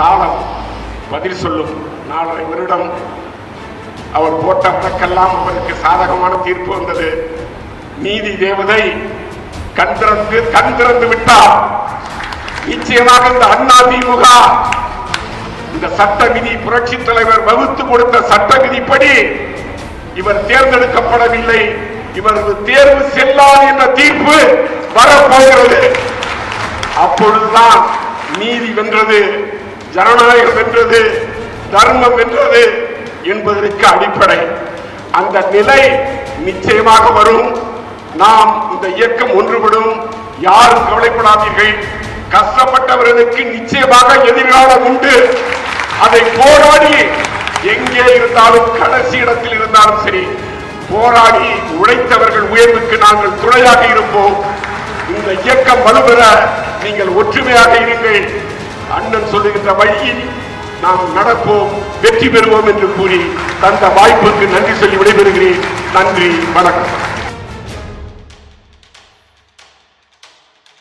காலம் பதில் சொல்லும். நாலரை வருடம் அவர் போட்ட வழக்கெல்லாம் அவருக்கு சாதகமான தீர்ப்பு வந்தது. நீதி தேவதை கண் திறந்து கண் திறந்து விட்டார். நிச்சயமாக இந்த அண்ணா திமுக இந்த சட்ட விதி புரட்சி தலைவர் வகுத்து கொடுத்த சட்ட விதிப்படி இவர் தேர்ந்தெடுக்கப்படவில்லை. இவரது தேர்வு செல்லாது என்ற தீர்ப்பு வரப்போகிறது. அப்பொழுதுதான் நீதி வென்றது. ஜனநாயகம் வென்றது தர்மம் வென்றது என்பதற்கு அடிப்படை. அந்த நிலை நிச்சயமாக வரும். நாம் இந்த இயக்கம் ஒன்றுபடும். யாரும் கவலைப்படாதீர்கள். கஷ்டப்பட்டவர்களுக்கு நிச்சயமாக எதிர்காலம் உண்டு. அதை போராடி எங்கே இருந்தாலும் கடைசி இடத்தில் இருந்தாலும் சரி போராடி உழைத்தவர்கள் உயர்வுக்கு நாங்கள் துணையாக இருப்போம். இந்த இயக்கம் வலுப்பெற நீங்கள் ஒற்றுமையாக இருங்கள். அண்ணன் சொல்லுகின்ற வழியில் நாம் நடப்போம் வெற்றி பெறுவோம் என்று கூறி தந்த வாய்ப்புக்கு நன்றி சொல்லி விடைபெறுகிறேன். நன்றி வணக்கம்.